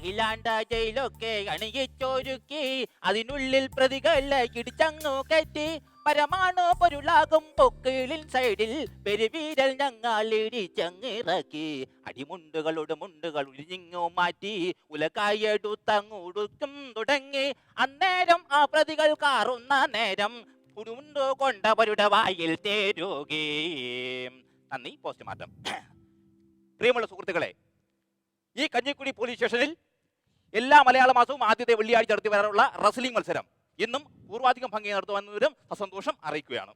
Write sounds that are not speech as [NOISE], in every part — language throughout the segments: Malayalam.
അഖിലാണ്ട ജയിലൊക്കെ അണിയിച്ചൊരുക്കി അതിനുള്ളിൽ പ്രതികളെ ഇടിച്ചങ്ങു കയറ്റി. പരമാണു പൊരുളാകും പൊക്കിളിൻ സൈഡിൽ പെരുവീരൽ ഞങ്ങൾ ഇടിച്ചങ്ങിറക്കി. അടിമുണ്ടുകളുടെ മുണ്ടുകൾ ഉരിഞ്ഞിങ്ങു മാറ്റി ഉലക്കായെടുത്തങ്ങുടുക്കും തുടങ്ങി. അന്നേരം ആ പ്രതികൾ കാറുന്ന നേരം ഉരുണ്ടു കൊണ്ടവരുടെ വായിൽ തേരുകയും നന്ദി പോസ്റ്റ്മോർട്ടം. പ്രിയമുള്ള സുഹൃത്തുക്കളെ ഈ കഞ്ഞിക്കുടി പോലീസ് സ്റ്റേഷനിൽ എല്ലാ മലയാള മാസവും ആദ്യത്തെ വെള്ളിയാഴ്ച നടത്തി വരാറുള്ള റസ്ലിംഗ് മത്സരം. ഇന്നും പൂർവാധികം ഭംഗി നടത്തുവാനും അസന്തോഷം അറിയിക്കുകയാണ്.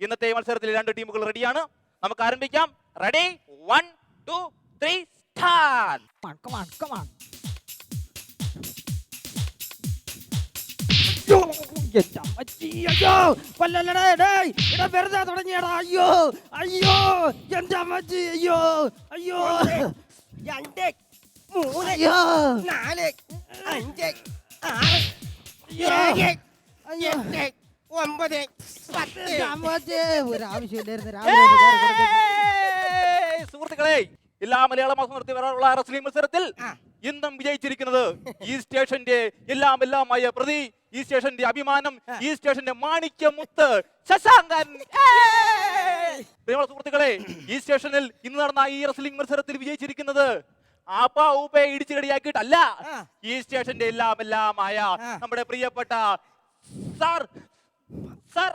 ഇന്നത്തെ മത്സരത്തിൽ രണ്ട് ടീമുകൾ റെഡിയാണ്. നമുക്ക് ആരംഭിക്കാം. Ready one two three start Come on, come on, come on. എന്റെ അമ്മച്ചി, അയ്യോ കൊല്ലല്ലടേ ഡേയ് വെറുതെ തുടങ്ങിയടാ അയ്യോ അയ്യോ എന്റെ അമ്മച്ചി അയ്യോ അയ്യോ. രണ്ട് മൂന്ന് അയ്യോ നാല് അഞ്ച് ആറ് അയ്യോ ഏഴ് അയ്യോ എട്ട് ഒമ്പത് പത്ത് എന്റെ അമ്മച്ചി ഒരു ആവശ്യമില്ലായിരുന്നു രാവിലെ ഒന്ന് കേറി. ഏയ്! സുഹൃത്തുക്കളെ എല്ലാ മലയാള മാസം നടത്തി വരാനുള്ള റസ്ലിംഗ് മത്സരത്തിൽ ആ. ഇന്നും വിജയിച്ചിരിക്കുന്നത് ഈ സ്റ്റേഷന്റെ എല്ലാം എല്ലാമായ പ്രതി ഈ സ്റ്റേഷന്റെ അഭിമാനം ഈ സ്റ്റേഷന്റെ മാണിക്യ മുത്ത് ശശാങ്കൻ ഏയ്! പ്രിയമുള്ള സുഹൃത്തുക്കളെ ഈ സ്റ്റേഷനിൽ ഇന്ന് നടന്ന ഈ റസ്ലിംഗ് മത്സരത്തിൽ വിജയിച്ചിരിക്കുന്നത് ആപ്പ ഊപ്പെ ഇടിച്ചു കടിയാക്കിയിട്ടല്ല. ഈ സ്റ്റേഷന്റെ എല്ലാം എല്ലാം ആയ നമ്മുടെ പ്രിയപ്പെട്ട സാർ സാർ.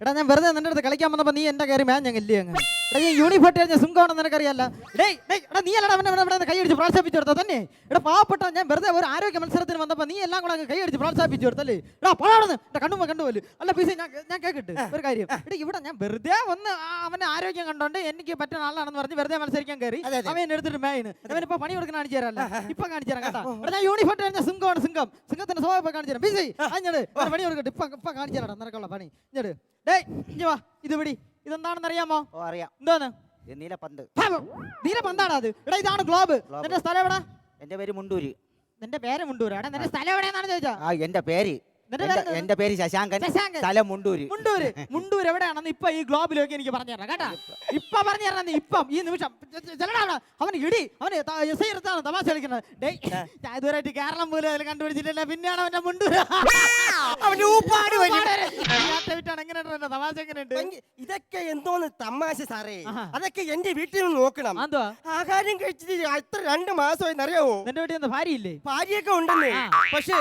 എടാ ഞാൻ വെറുതെ നിന്റെ അടുത്ത് കളിക്കാൻ വന്നപ്പോ നീ എന്റെ കയറി മാൻ ഞാൻ ഇല്ലേ അങ്ങ്. എടാ ഈ യൂണിഫോം ഞാൻ സുഖമാണെന്ന് നിനക്കറിയാല്ല. ഡേയ് ഡേയ് എടാ നീ അല്ലടാ അവനെ ഇവിടെ കൈ അടിച്ച് പ്രോത്സാഹിപ്പിച്ചു കൊടുത്തത് തന്നെ. എടാ പാവപ്പെട്ട ഞാൻ വെറുതെ ഒരു ആരോഗ്യ മത്സരത്തിന് വന്നപ്പോ നീ എല്ലാം കൂടെ അങ്ങ് കൈ അടിച്ച് പ്രോത്സാഹിപ്പിച്ചു കൊടുത്തല്ലേ. എടാ പാടാണെന്ന് എടാ കണ്ടുപോ കണ്ടുപോൽ അല്ല പീസ് ഞാൻ ഞാൻ കേക്കട്ടെ ഒരു കാര്യം. എടാ ഇവിടെ ഞാൻ വെറുതെ ഒന്ന് അവന്റെ ആരോഗ്യം കണ്ടോണ്ട് എനിക്ക് പറ്റുന്ന ആളാണെന്ന് പറഞ്ഞ് വെറുതെ മത്സരിക്കാൻ കയറി. അവൻ എടുത്തിട്ട് മേയിന് അവനിപ്പോ പണി കൊടുക്കാൻ കാണിച്ചു തരാല്ല ഇപ്പൊ കാണിച്ചു തരാം കേട്ടോ. ഞാൻ യൂണിഫോട്ട് കഴിഞ്ഞ സിംഗമാണ് സിംഗം സിംഗത്തിന്റെ സ്വഭാവം കാണിച്ചു തരാം. പീസേ അഞ്ഞട് പണി കൊടുക്കട്ടെ. ഇപ്പൊ ഇപ്പൊ കാണിച്ചു തരാം നിനക്കുള്ള പണി. ഇഞ്ഞട്. ഇഞ്ഞ് വാ. ഇത് പിടി. ഇതെന്താണെന്ന് അറിയാമോ ഓ അറിയാം. എന്താണ് ഇത് നീലപ്പന്ത് നീല പന്താടാ അത്? എടാ ഇതാണ് ഗ്ലോബ്. നിന്റെ സ്ഥലം എവിടാ? എന്റെ പേര് മുണ്ടൂര്. നിന്റെ പേര് മുണ്ടൂര്. എടാ നിന്റെ സ്ഥലം എവിടെയാണെന്നാണ് ചോദിച്ചാ? ആ എന്റെ പേര്. എന്റെ- പേര് ശശാങ്കൻ തല മുണ്ടൂര്. മുണ്ടൂര്. മുണ്ടൂര് എവിടെയാണെന്ന് ഇപ്പൊ ഈ ഗ്ലോബിലേക്ക് എനിക്ക് പറഞ്ഞു തരണം കേട്ടാ? ഇപ്പൊ പറഞ്ഞു തരണം ഇപ്പം. ഈ നിമിഷം. അവൻ ചെല്ലടാ ഇടി. അവന് എസ് ഐ എടുത്താണ് തമാശ കളിക്കുന്നത്. ഡേ ഞാൻ ഇതുവരെയായിട്ട് കേരളം പോലും അതിൽ കണ്ടുപിടിച്ചിട്ടില്ല. പിന്നെയാണ് അവന്റെ മുണ്ടൂര്. [LAUGHS] അവന്റെ ഊപ്പാട് വലിയ വിട്ടാണ്. എങ്ങനെയുണ്ട് തമാശ? എങ്ങനെയുണ്ട്? ഇതൊക്കെ എന്തോന്ന് തമാശ സാറേ? അതൊക്കെ എന്റെ വീട്ടിൽ നിന്ന് നോക്കണം. ആഹാരം കഴിച്ചിട്ട് എത്ര രണ്ട് മാസമായി അറിയാവോ? എന്റെ വീട്ടിൽ ഭാര്യയില്ലേ? ഭാര്യയൊക്കെ ഉണ്ടെന്നേ. പക്ഷേ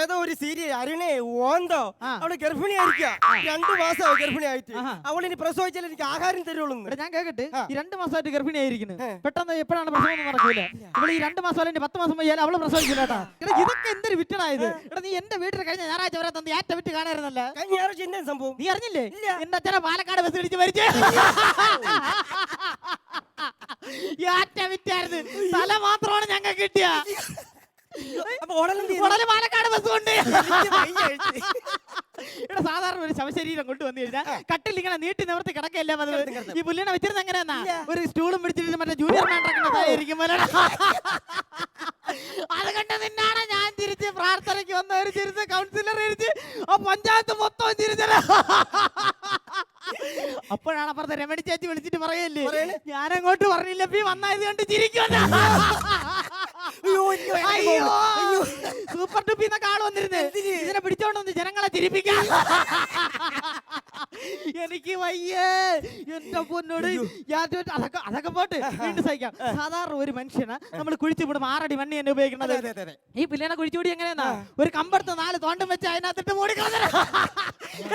ഏതോ ഒരു സീരിയൽ അരുണേ ഓന്തോ. അവൾ ഗർഭിണിയായിരിക്കാം രണ്ടു മാസമായി ഗർഭിണിയായിട്ട്. അവൾ അവളിനി പ്രസവിച്ചാൽ എനിക്ക് ആഹാരം തരുള്ളൂ ഞാൻ കേക്കട്ടെ. ഈ രണ്ട് മാസമായിട്ട് ഗർഭിണിയായിരിക്കുന്നു. പെട്ടെന്ന് എപ്പോഴാണ് പ്രസവം എന്ന് നടക്കൂല ഇവിടെ ഈ രണ്ട് മാസം അല്ലെങ്കിൽ പത്ത് മാസം പോയാൽ അവൾ പ്രസവിക്കില്ല കേട്ടാ. ഇതൊക്കെ എന്തൊരു വിറ്റണായത്? എടാ നീ എന്റെ വീട്ടിൽ കഴിഞ്ഞ ഞായറാഴ്ച വരെ തന്നെ ഏറ്റ വിറ്റ് കാണായിരുന്നല്ല? ഞായറാഴ്ച എന്നെ സംഭവം? നീ അറിഞ്ഞില്ലേ. എന്റെ അച്ഛനെ പാലക്കാട് ബസ് ഇടിച്ച് മരിച്ചേ. ഏറ്റ വിറ്റായിരുന്നു. തല മാത്രമാണ് ഞങ്ങൾക്ക് കിട്ടിയ. അപ്പൊ എന്ത് ഉടനെ പാലക്കാട് ബസ് കൊണ്ട്. [LAUGHS] ഇവിടെ സാധാരണ ഒരു ശവശരീരം കൊണ്ടുവന്നു കഴിഞ്ഞാൽ കട്ടിൽ ഇങ്ങനെ നീട്ടി നിവർത്തി കിടക്കല്ല ഈ പുല്ലിനെ വെച്ചിരുന്ന എങ്ങനെയാ ഒരു സ്റ്റൂളും പിടിച്ചിട്ട് മറ്റേ ജൂനിയർ മാൻഡ്രക്കിനെ [LAUGHS] അത് കണ്ട് നിന്നാണ് ഞാൻ തിരിച്ച് പ്രാർത്ഥനയ്ക്ക് വന്നവര് ചിരിച്ച് കൗൺസിലർ ഇരിച്ച് ആ പഞ്ചായത്ത് മൊത്തം ചിരിച്ചത്. അപ്പോഴാണ് അപ്പുറത്തെ രമണി ചേച്ചി വിളിച്ചിട്ട് പറയല്ലേ ഞാനങ്ങോട്ട് പറഞ്ഞില്ല പി വന്നായത് കണ്ട് ചിരിക്കുമെന്ന്. [LAUGHS] സൂപ്പർ ടുപ്പി എന്നൊക്കെ ആൾ വന്നിരുന്നേ. ഇതിനെ പിടിച്ചോണ്ട് വന്ന് ജനങ്ങളെ ചിരിപ്പിക്കാൻ എനിക്ക് വയ്യേ. എന്റെ പൊന്നോട് ഞാൻ അതൊക്കെ അതൊക്കെ പോട്ട് വീണ്ടും സഹിക്കാം. സാധാരണ ഒരു മനുഷ്യന്. നമ്മൾ കുഴിച്ചു വിടും ആറടി മണ്ണി തന്നെ ഉപയോഗിക്കുന്നത്. ഈ പിള്ളേനെ കുഴിച്ചുകൂടി എങ്ങനെയാ ഒരു കമ്പടുത്ത് നാല് തോണ്ടും വെച്ച് അതിനകത്തിട്ട് മൂടിക്കളഞ്ഞ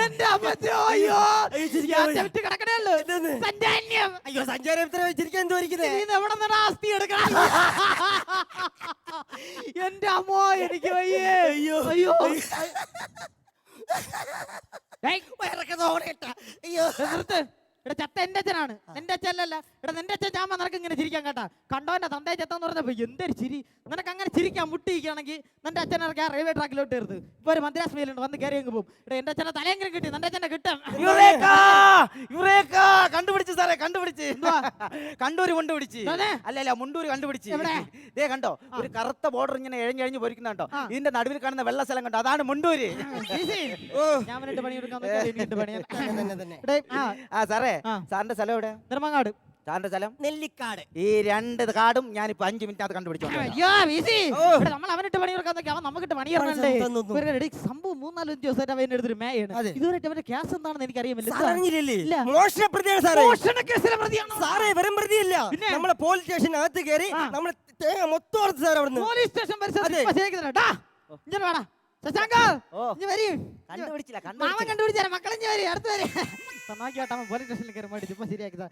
എന്റെ അമ്മച്ചോ, അയ്യോ. അയ്യോ, ചിരിക്കാൻ ഞാൻ വയ്യ. കിടക്കണേ ഇതെന്ത്? സഞ്ചാന്യം അയ്യോ സഞ്ചാരം എത്ര വെച്ചിരിക്കാൻ എന്തോ ഇരിക്കുന്നേ? നീ ഇത് എവിടെ നിന്നാണ് ആസ്തി എടുക്കണം? [LAUGHS] എന്റെ അമ്മോ എനിക്ക് വയ്യേ. അയ്യോ. അയ്യോ. അയ്യോ. ഇവിടെ ചത്ത എന്റെ അച്ഛനാണ്. എന്റെ അച്ഛനല്ല. ഇവിടെ നിന്റെ അച്ഛൻ ചാമ്പ നിനക്ക് ഇങ്ങനെ ചിരിക്കാൻ കേട്ടാ. കണ്ടോന്റെ തന്തയെ ചത്തെന്ന് പറഞ്ഞപ്പോ എന്തൊരു ചിരി. നിനക്ക് അങ്ങനെ ചിരിക്കാൻ മുട്ടിയിരിക്കുകയാണെങ്കിൽ നിന്റെ അച്ഛൻ ഇറക്കി ആ റെയിൽവേ ട്രാക്കിലോട്ട് എടുത്ത് ഇപ്പൊ ഒരു മദ്രാസ് മേലുണ്ട് വന്ന് കയറി അങ്ങ് പോകും ഇവിടെ എന്റെ അച്ഛനെ തലയെങ്കിലും കിട്ടി. നിന്റെ അച്ഛനെ കിട്ടും! കണ്ടുപിടിച്ച് സാറേ കണ്ടുപിടിച്ച്. കണ്ടൂര് കണ്ടുപിടിച്ച്? അല്ല അല്ല മുണ്ടൂര് കണ്ടുപിടിച്ച്. ഇതേ ദേ കണ്ടോ ഒരു കറുത്ത ബോർഡർ ഇങ്ങനെ എഴഞ്ഞഴിഞ്ഞ് പൊരിക്കുന്ന കണ്ടോ. ഇതിന്റെ നടുവിൽ കാണുന്ന വെള്ള സ്ഥലം കണ്ടോ? അതാണ് മുണ്ടൂര്. ആ [LAUGHS] സാറേ. സാറിന്റെ സ്ഥലം എവിടെ? നിർമ്മങ്ങാട്. സാറിന്റെ സ്ഥലം? നെല്ലിക്കാട്. ഈ രണ്ട് കാടും ഞാൻ ഇപ്പൊ അഞ്ചു മിനിറ്റ് അത് കണ്ടുപിടിച്ചു നമ്മൾ അവനിട്ട് പണിയെടുക്കാൻ അവൻ നമുക്കിട്ട് പണി ഇറങ്ങണ്ടേ? തന്നു, തന്നു. ഒരു എടീ, സംഭവം മൂന്നാലഞ്ച് ദിവസമായിട്ട് അവൻ എടുത്തൊരു മേയാണ്. ഇതുവരെയായിട്ട് അവന്റെ കേസ് എന്താണെന്ന് എനിക്ക് അറിയാമല്ലോ? നമ്മളെ പോലീസ് കയറി. നമ്മളെ മൊത്തം അറുത്ത് സാർ അവിടുന്ന്. പോലീസ് സ്റ്റേഷൻ പരിസരത്ത് അതെ. ഇപ്പൊ ശരിയാക്കുന്നില്ല. ഡാ, ഇങ്ങോട്ട് വാടാ. ശശാങ്ക, ഓ. ഇഞ്ഞ് വരൂ. കണ്ടുപിടിച്ചില്ല മാമൻ കണ്ടുപിടിച്ചില്ല കണ്ടുപിടിച്ചാ മക്കളെ ഇഞ്ഞ് വരൂ, അടുത്ത് വരൂ. ഇപ്പൊ നോക്കിയോട്ടെ, പോലീസ് സ്റ്റേഷനിൽ കയറി മേടിച്ചു. ഇപ്പൊ ശരിയാക്കിയതാ.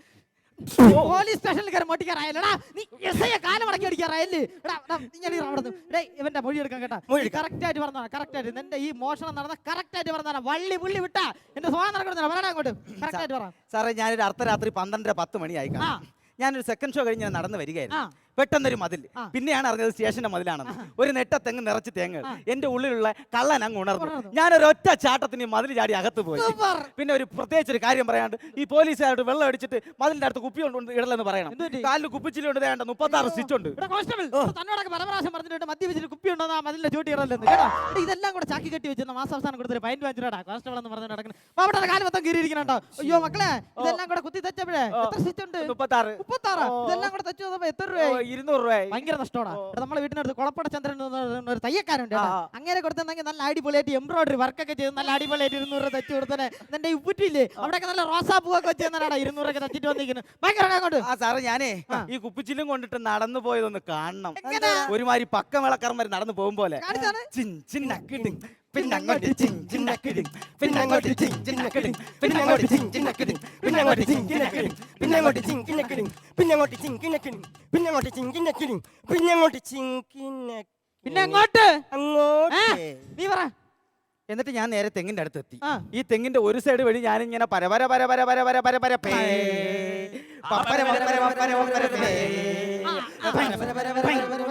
പോലീസ് സ്റ്റേഷനിൽ കയറി മോട്ടിക്കാറായല്ലടാ നീ എസ് ഐ കാലം മടക്കി അടിക്കാറായല്ലേ എടാ എടാ, ഇങ്ങനെ ഇറ അവിടുന്ന്. ഇവന്റെ മൊഴി എടുക്കാൻ കേട്ടാ മൊഴി കറക്റ്റ് ആയിട്ട് പറഞ്ഞാ കറക്റ്റ് ആയിട്ട് നിന്റെ ഈ മോഷണം നടന്ന കറക്റ്റ് ആയിട്ട് പറഞ്ഞാ വള്ളി പുള്ളി വിട്ടാ എന്റെ സ്വാതന്ത്ര്യം നടക്കണം പറയടാ അങ്ങോട്ട് കറക്റ്റ് ആയിട്ട് പറ സാറേ ഞാനൊരു അർദ്ധരാത്രി പന്ത്രണ്ടര പത്ത് മണിയായി ആ. കാണും ഞാനൊരു സെക്കൻഡ് ഷോ കഴിഞ്ഞ് ഞാൻ നടന്നു വരികയായിരുന്നു ആ. പെട്ടെന്നൊരു മതിൽ. പിന്നെയാണ് അറിഞ്ഞത് സ്റ്റേഷന്റെ മതിലാണെന്ന്. ഒരു നെട്ട തെങ്ങ് നിറച്ച് തേങ്ങ്. എന്റെ ഉള്ളിലുള്ള കള്ളൻ അങ്ങ് ഉണർന്നു. ഞാൻ ഞാനൊരു ഒറ്റ ചാട്ടത്തിന് മതിൽ ചാടി അകത്ത് പോയി. പിന്നെ ഒരു പ്രത്യേകിച്ച് ഒരു കാര്യം പറയാണ്ട് ഈ പോലീസുകാരോട് വെള്ളം അടിച്ചിട്ട് മതിലിന്റെ അടുത്ത് കുപ്പി കൊണ്ട് ഇടലെന്ന് പറയണം. കാലിൽ കുപ്പിച്ചിലുണ്ട് വേണ്ട മുപ്പത്തി ആറ് സ്റ്റിച്ച് ഉണ്ട്. തന്നോടൊക്കെ പറഞ്ഞിട്ടുണ്ട് മദ്യപിച്ചിട്ട് കുപ്പി മതിലിന്റെ ചൂട്ടി ഇടലെന്ന്. കേട്ടോ? ഇതെല്ലാം കൂടെ ചാക്കി കെട്ടി വെച്ചിരുന്ന മാസാവസാനം കൊടുത്തൊരു പൈന്റ് വാങ്ങിച്ചിട്ടാ കോൺസ്റ്റബിൾ എന്ന് പറഞ്ഞു നടക്കുന്നത് അവിടെ കാലം മൊത്തം കീറിയിരിക്കണോ അയ്യോ മക്കളെ ഇതെല്ലാം കൂടെ കുത്തി തെച്ചപ്പോഴേ എത്ര സ്റ്റിച്ച് ഉണ്ട്? മുപ്പത്തി ആറ് ഇതെല്ലാം കൂടെ തെച്ചു എത്ര രൂപയായി? ഇരുന്നൂറ് രൂപ ഭയങ്കര നഷ്ടമാണ്. നമ്മളെ വീട്ടിനടുത്ത് കുളപ്പട ചന്ദ്രൻ ഒരു തയ്യക്കാരുണ്ട്. അങ്ങനെ കൊടുത്തെങ്കിൽ നല്ല അടിപൊളിയായിട്ട് എംബ്രോയിഡറി വർക്കൊക്കെ ചെയ്ത് നല്ല അടിപൊളിയായിട്ട് ഇരുന്നൂറ് രൂപ തെച്ചു കൊടുത്തേ നിന്റെ ഉപ്പുറ്റില്ലേ അവിടെയൊക്കെ നല്ല റോസാ പൂവൊക്കെ വെച്ച് തന്നാടാ ഇരുന്നൂറൊക്കെ തച്ചിട്ട് വന്നിരിക്കുന്നു ഭയങ്കര അങ്ങോട്ട്. ആ സാറേ ഞാനേ ഈ കുപ്പിച്ചിലും കൊണ്ടിട്ട് നടന്നു പോയതൊന്ന് കാണണം? ഒരുമാതിരി പക്ക വിളക്കാർമാർ നടന്നു പോകും പോലെ. ചിൻ ചിൻ പിന്നങ്ങോട്ട് ചിൻ ചിന്നക്കിടും പിന്നങ്ങോട്ട് ചിങ് ചിന്നക്കിടും പിന്നങ്ങോട്ട് ചിങ് ചിന്നക്കിടും പിന്നങ്ങോട്ട് ചിങ് ചിന്നക്കിടും പിന്നങ്ങോട്ട് ചിങ് ചിന്നക്കിടും പിന്നങ്ങോട്ട് ചിങ് ചിന്നക്കിടും പിന്നങ്ങോട്ട് ചിങ് ചിന്നക്കിടും പിന്നങ്ങോട്ട് ചിങ് കിന്ന പിന്നെ അങ്ങോട്ട് അങ്ങോട്ട് നീ പറ എന്നിട്ട് ഞാൻ നേരെ തെങ്ങിന്റെ അടുത്ത് എത്തി ആ. ഈ തെങ്ങിന്റെ ഒരു സൈഡ് വഴി ഞാൻ ഇങ്ങനെ പരപര പര പര പര പര പര പര പേ പപ്പര പര പര പര പര പര പേ. പര പര പര പര പര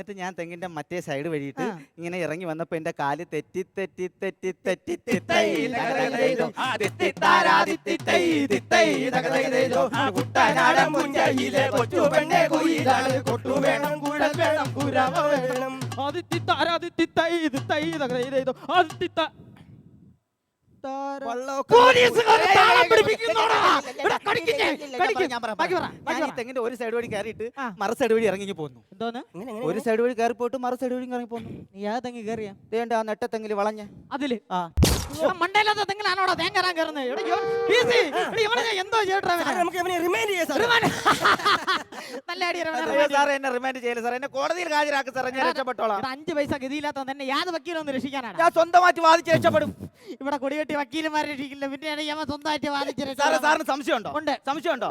എന്നിട്ട് ഞാൻ തെങ്ങിന്റെ മറ്റേ സൈഡ് വഴിയിട്ട്. ഇങ്ങനെ ഇറങ്ങി വന്നപ്പോ എന്റെ കാൽ തെറ്റി തെറ്റി തെറ്റി തെറ്റി തെറ്റി തകതകതൈതോ. തെങ്ങിന്റെ ഒരു സൈഡ് വഴി കയറിയിട്ട് മറ സൈഡ് വഴി ഇറങ്ങി പോന്നു. എന്തോന്ന്? ഒരു സൈഡ് വഴി കയറി പോയിട്ട് മറു സൈഡ് വഴി ഇറങ്ങി പോന്നു. നീ ആ തെങ്ങി കയറിയാ. ആ നെട്ട വളഞ്ഞ. അതിൽ? ആ. മണ്ടയില്ലാത്ത തെങ്ങിലാണോടാ തേങ്ങ കയറുന്നത്? എന്തോ ചെയ്യട്ടെ. [LAUGHS] നല്ല അടി എന്നെ റിമൈൻഡ് ചെയ്യില്ല സാർ എന്നെ കോടതിയിൽ ഹാജരാക്കും സാറേ. ഞാൻ രക്ഷപ്പെട്ടോളാം. അഞ്ച് പൈസ ഗതിയില്ലാത്ത തന്നെ യാത് വക്കീലൊന്ന് രക്ഷിക്കാനാണ്. ഞാൻ സ്വന്തമായിട്ട് വാദിച്ച് രക്ഷപ്പെടും. ഇവിടെ കൊടികെട്ടി വക്കീലുമാരെ രക്ഷിക്കില്ല. പിന്നെ ഞാൻ സ്വന്തമായിട്ട് വാദിച്ച് സാറേ രക്ഷപ്പെടാൻ. സാറിന് സംശയമുണ്ടോ? ഉണ്ട്. സംശയമുണ്ടോ?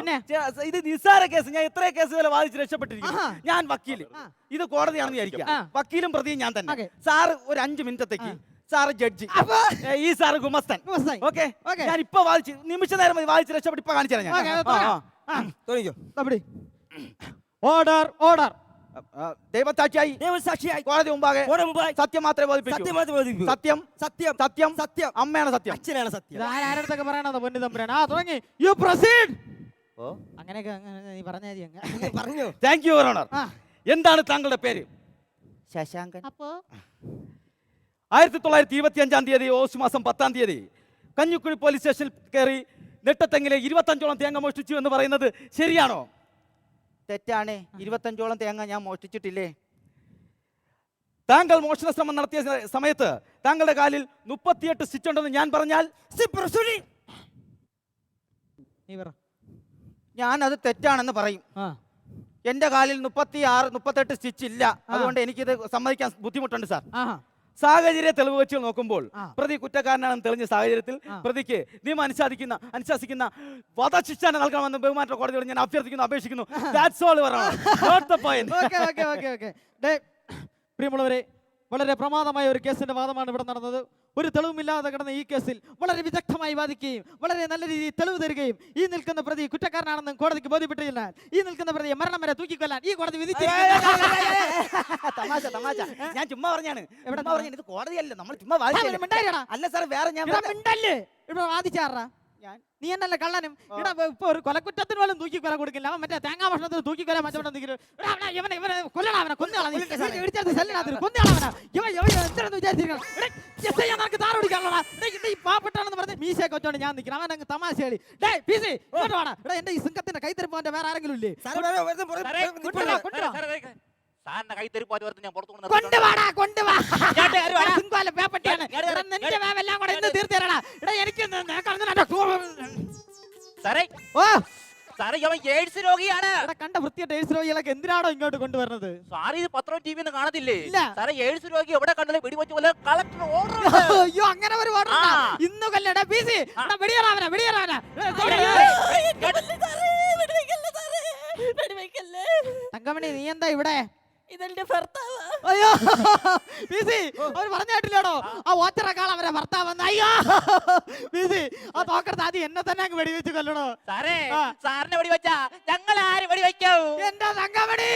ഇത് നിസ്സാര കേസ്. ഞാൻ എത്ര കേസ് വരെ വാദിച്ച് രക്ഷപ്പെട്ടിരിക്കുന്നു. ഞാൻ വക്കീൽ. ഇത് കോടതിയാണെന്ന് വിചാരിക്കാം വക്കീലും പ്രതിയും ഞാൻ തന്നെ. സാർ ഒരു അഞ്ച് മിനിറ്റത്തേക്ക് സാറ് ജഡ്ജി ഈ സാറ് ഗുമസ്തൻ. ഓക്കെ. ഞാൻ ഇപ്പൊ വായിച്ചു നിമിഷ നേരം മതി. വായിച്ച് രക്ഷപ്പെട്ട് ഇപ്പൊ കാണിച്ചു തരാം ഞാൻ. തുടങ്ങിക്കോ. Order order. ദൈവസാക്ഷിയായി. ദൈവസാക്ഷിയായി. കോടതി മുമ്പാകെ മുമ്പായി സത്യം മാത്രമേ ബോധിപ്പിക്കൂ. സത്യം മാത്രമേ ബോധിപ്പിക്കൂ. സത്യം. സത്യം. സത്യം. സത്യം. അമ്മയാണ് സത്യം. അച്ഛനാണ് സത്യം. ആരടുത്തൊക്കെ പറയണത് പൊന്നു തമ്പുരാൻ ആ തുടങ്ങി. യു പ്രൊസീഡ് ഓ. അങ്ങനെയൊക്കെ അങ്ങനെ നീ പറഞ്ഞാൽ മതി അങ്ങ്. പറഞ്ഞോ. താങ്ക് യു ഓണർ എന്താണ് താങ്കളുടെ പേര്? ശശാങ്കൻ. അപ്പോ ആയിരത്തി തൊള്ളായിരത്തി ഇരുപത്തി അഞ്ചാം തീയതി ഓഗസ്റ്റ് മാസം പത്താം തീയതി കഞ്ഞിക്കുഴി പോലീസ് സ്റ്റേഷനിൽ കയറി നെട്ടത്തെങ്ങിലെ ഇരുപത്തഞ്ചോളം തേങ്ങ മോഷ്ടിച്ചു എന്ന് പറയുന്നത് ശരിയാണോ? തെറ്റാണ്. ഇരുപത്തഞ്ചോളം തേങ്ങ ഞാൻ മോഷ്ടിച്ചിട്ടില്ലേ? താങ്കൾ മോഷണ ശ്രമം നടത്തിയ സമയത്ത് താങ്കളുടെ കാലിൽ മുപ്പത്തിയെട്ട് സ്റ്റിച്ച് ഉണ്ടെന്ന് ഞാൻ പറഞ്ഞാൽ ഞാൻ അത് തെറ്റാണെന്ന് പറയും. എന്റെ കാലിൽ മുപ്പത്തി ആറ് മുപ്പത്തെട്ട് സ്റ്റിച്ച് ഇല്ല. അതുകൊണ്ട് എനിക്കിത് സമ്മതിക്കാൻ ബുദ്ധിമുട്ടുണ്ട് സാർ. ആഹാ. സാഹചര്യ തെളിവ് വെച്ച് നോക്കുമ്പോൾ പ്രതി കുറ്റക്കാരനാണെന്ന് തെളിഞ്ഞ സാഹചര്യത്തിൽ പ്രതിക്ക് നിയമം അനുശാസിക്കുന്ന അനുശാസിക്കുന്ന വധശിക്ഷ നൽകണമെന്ന് ബഹുമാന കോടതിയോട് ഞാൻ അഭ്യർത്ഥിക്കുന്നു അപേക്ഷിക്കുന്നു. [LAUGHS] പ്രിയമുള്ളവരെ വളരെ പ്രമാദമായ ഒരു കേസിന്റെ വാദമാണ് ഇവിടെ നടന്നത്. ഒരു തെളിവുമില്ലാതെ കിടന്ന ഈ കേസിൽ വളരെ വിദഗ്ധമായി വാദിക്കുകയും വളരെ നല്ല രീതിയിൽ തെളിവ് തരികയും ഈ നിൽക്കുന്ന പ്രതി കുറ്റക്കാരനാണെന്നും കോടതിക്ക് ബോധ്യപ്പെട്ടില്ല ഈ നിൽക്കുന്ന പ്രതിയെ മരണം വരെ തൂക്കിക്കൊല്ലാൻ ഈ കോടതി വിധിച്ചു. തമാശ തമാശ. ഞാൻ ചുമ്മാ പറഞ്ഞാണ്. ചുമ്മാ ഇത് കോടതിയല്ല നമ്മൾ ചുമ്മാ വാദിച്ചല്ലേ. അല്ല സാർ വേറെ ഞാൻ ഇവിടെ ഇവിടെ വാദിച്ചാറാ നീ എന്നല്ല കള്ളനും? ഇവിടെ ഇപ്പൊ ഒരു കൊലക്കുറ്റത്തിന് പോലും തൂക്കി കൊല കൊടുക്കില്ല. അവൻ മറ്റേ തേങ്ങാ ഭക്ഷണത്തിന് തൂക്കി കൊല മറ്റോടെ പാവപ്പെട്ടാണെന്ന് പറഞ്ഞ് മീശയൊക്കെ കൊച്ചോണ്ട് ഞാൻ നിൽക്കണം. അവൻ അങ്ങ് തമാശ കളി. ഡേ പി സി ഇങ്ങോട്ട് വാടാ. എടാ എന്റെ ഈ സിംഗത്തിന്റെ കൈത്തരിപ്പ് വേറെ ആരെങ്കിലും ഇല്ലേ? സാറിന്റെ കൈ തെരുപ്പാറ്റ് ഓർത്ത് ഞാൻ പുറത്തു. കൊണ്ടുവാടാ കൊണ്ടുവാ. വാടാ. സിംഗോലെ പേപ്പട്ടിയാണ് നിന്റെ വേവെല്ലാം കൂടെ ഇന്ന് തീർത്തേരടാ എടാ എനിക്ക് സാറേ ഓ. സാറേ അവൻ എയ്ഡ്സ് രോഗിയാണ്. കണ്ട വൃത്തിയായിട്ട് എയ്ഡ്സ് രോഗികളൊക്കെ എന്തിനാണോ ഇങ്ങോട്ട് കൊണ്ടുവരുന്നത്? സാറേ ഇത് പത്രവും ടി ഒന്നും കാണത്തില്ലേ. സാറേ എയ്ഡ്സ് രോഗി എവിടെ കണ്ടാലും വെടിവെച്ച് പോലെ കളക്ടർ ഓർഡർ അയ്യോ അങ്ങനെ ഒരു ഓർഡർ. ഇന്ന് കൊല്ലടാ പി സി വെടിയേറാവനാ വെടിയേറാവനാ. തങ്കമണി നീ എന്താ ഇവിടെ? ഇതെന്റെ ഭർത്താവ്. അയ്യോ ബിസി അവർ അവർ പറഞ്ഞായിട്ടില്ലേടോ ആ ഓച്ചറക്കാൾ അവരെ ഭർത്താവ് അയ്യോ ബിസി ആ തോക്കടുത്ത് ആദ്യം എന്നെ തന്നെ അങ്ങ് വെടിവെച്ച് കൊല്ലണോ? സാറേ. സാറിനെ വെടിവെച്ചാ ഞങ്ങൾ ആര് വെടിവെക്കാവൂ എന്റെ തങ്കമണി